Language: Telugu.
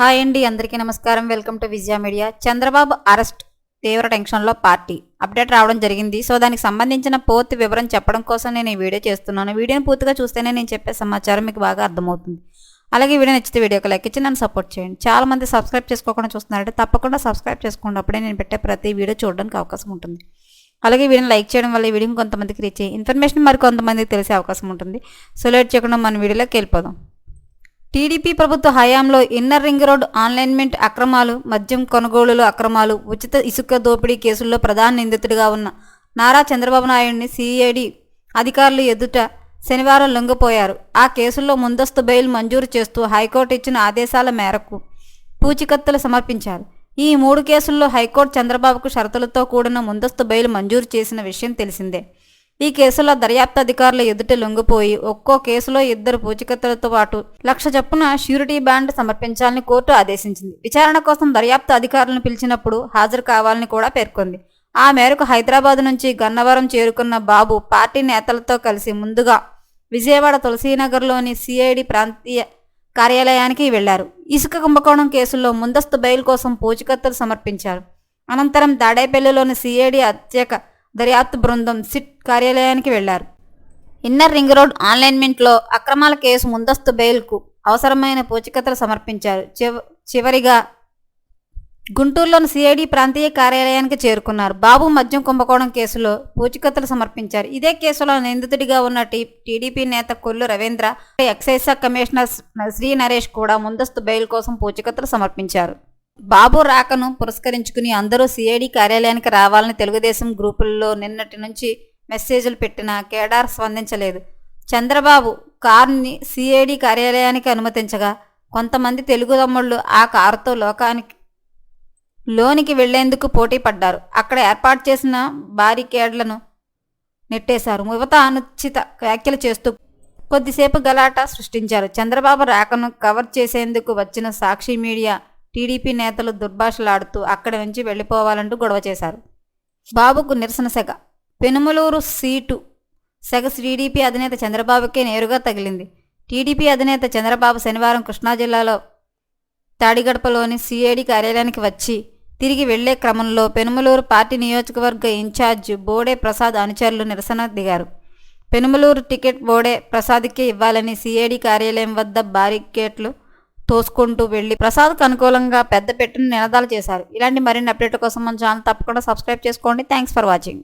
హాయ్ అండి అందరికీ నమస్కారం. Welcome to Vijaya media. Chandrababu arrest తీవ్ర టెన్షన్లో పార్టీ. అప్డేట్ రావడం జరిగింది. సో దానికి సంబంధించిన పూర్తి వివరం చెప్పడం కోసం నేను ఈ వీడియో చేస్తున్నాను. వీడియోని పూర్తిగా చూస్తేనే నేను చెప్పే సమాచారం మీకు బాగా అర్థమవుతుంది. అలాగే వీడియో నచ్చితే వీడియోకి లైక్ ఇచ్చి నన్ను సపోర్ట్ చేయండి. చాలా మంది సబ్స్క్రైబ్ చేసుకోకుండా చూస్తున్నారంటే తప్పకుండా సబ్స్క్రైబ్ చేసుకోండి. అప్పుడే నేను పెట్టే ప్రతి వీడియో చూడడానికి అవకాశం ఉంటుంది. అలాగే వీడియోని లైక్ చేయడం వల్ల ఈ వీడియో కొంతమందికి రీచ్ అయ్యి ఇన్ఫర్మేషన్ మరి కొంతమందికి తెలిసే అవకాశం ఉంటుంది. సో లేట్ చేయకుండా మన వీడియోలోకి వెళ్ళిపోదాం. టీడీపీ ప్రభుత్వ హయాంలో ఇన్నర్ రింగ్ రోడ్ ఆన్లైన్మెంట్ అక్రమాలు మద్యం కొనుగోలులో అక్రమాలు ఉచిత ఇసుక దోపిడీ కేసుల్లో ప్రధాన నిందితుడిగా ఉన్న నారా చంద్రబాబు నాయుడిని సిఐడి అధికారులు ఎదుట శనివారం లొంగిపోయారు. ఆ కేసుల్లో ముందస్తు బెయిల్ మంజూరు చేస్తూ హైకోర్టు ఇచ్చిన ఆదేశాల మేరకు పూచికత్తులు సమర్పించారు. ఈ మూడు కేసుల్లో హైకోర్టు చంద్రబాబుకు షరతులతో కూడిన ముందస్తు బెయిల్ మంజూరు చేసిన విషయం తెలిసిందే. ఈ కేసులో దర్యాప్తు అధికారుల ఎదుట లొంగిపోయి ఒక్కో కేసులో ఇద్దరు పూచికత్తులతో పాటు లక్ష చొప్పున ష్యూరిటీ బాండ్ సమర్పించాలని కోర్టు ఆదేశించింది. విచారణ కోసం దర్యాప్తు అధికారులను పిలిచినప్పుడు హాజరు కావాలని కూడా పేర్కొంది. ఆ మేరకు హైదరాబాద్ నుంచి గన్నవరం చేరుకున్న బాబు పార్టీ నేతలతో కలిసి ముందుగా విజయవాడ తులసీనగర్లోని సిఐడి ప్రాంతీయ కార్యాలయానికి వెళ్ళారు. ఇసుక కుంభకోణం కేసుల్లో ముందస్తు బెయిల్ కోసం పూచికత్తులు సమర్పించారు. అనంతరం దాడేపల్లిలోని సిఐడి అత్యక దర్యాప్తు బృందం సిట్ కార్యాలయానికి వెళ్ళారు. ఇన్నర్ రింగ్ రోడ్ ఆన్లైన్మెంట్లో అక్రమాల కేసు ముందస్తు బెయిల్కు అవసరమైన పూచికత్తులు సమర్పించారు. చివ చివరిగా గుంటూరులోని సిఐడి ప్రాంతీయ కార్యాలయానికి చేరుకున్నారు. బాబు మద్యం కుంభకోణం కేసులో పూచికత్తలు సమర్పించారు. ఇదే కేసులో నిందితుడిగా ఉన్న టీ టీడీపీ నేత కొల్లు రవీంద్ర ఎక్సైజ్ శాఖ కమిషనర్ శ్రీ నరేష్ కూడా ముందస్తు బెయిల్ కోసం పూచికత్తులు సమర్పించారు. బాబు రాకను పురస్కరించుకుని అందరూ సిఐడి కార్యాలయానికి రావాలని తెలుగుదేశం గ్రూపుల్లో నిన్నటి నుంచి మెసేజ్లు పెట్టినా కేడార్ స్పందించలేదు. చంద్రబాబు కారుని సిఐడి కార్యాలయానికి అనుమతించగా కొంతమంది తెలుగు తమ్ముళ్ళు ఆ కారుతో లోకానికి లోనికి వెళ్ళేందుకు పోటీ పడ్డారు. అక్కడ ఏర్పాటు చేసిన బారికేడ్లను నెట్టేశారు. యువత అనుచిత వ్యాఖ్యలు చేస్తూ కొద్దిసేపు గలాట సృష్టించారు. చంద్రబాబు రాకను కవర్ చేసేందుకు వచ్చిన సాక్షి మీడియా టీడీపీ నేతలు దుర్భాషలాడుతూ అక్కడి నుంచి వెళ్ళిపోవాలంటూ గొడవ చేశారు. బాబుకు నిరసన సెగ. పెనుమలూరు సీటు సెగ టీడీపీ అధినేత చంద్రబాబుకే నేరుగా తగిలింది. టీడీపీ అధినేత చంద్రబాబు శనివారం కృష్ణా జిల్లాలో తాడిగడపలోని సిఐడి కార్యాలయానికి వచ్చి తిరిగి వెళ్ళే క్రమంలో పెనుమలూరు పార్టీ నియోజకవర్గ ఇన్ఛార్జ్ బోడే ప్రసాద్ అనుచరులు నిరసన దిగారు. పెనుమలూరు టికెట్ బోడే ప్రసాద్కే ఇవ్వాలని సిఐడి కార్యాలయం వద్ద బారికేట్లు తోసుకుంటూ వెళ్ళి ప్రసాద్కు అనుకూలంగా పెద్ద పెట్టును నినాదాలు చేశారు. ఇలాంటి మరిన్ని అప్డేట్ కోసం మన ఛానల్ తప్పకుండా సబ్స్క్రైబ్ చేసుకోండి. Thanks for watching.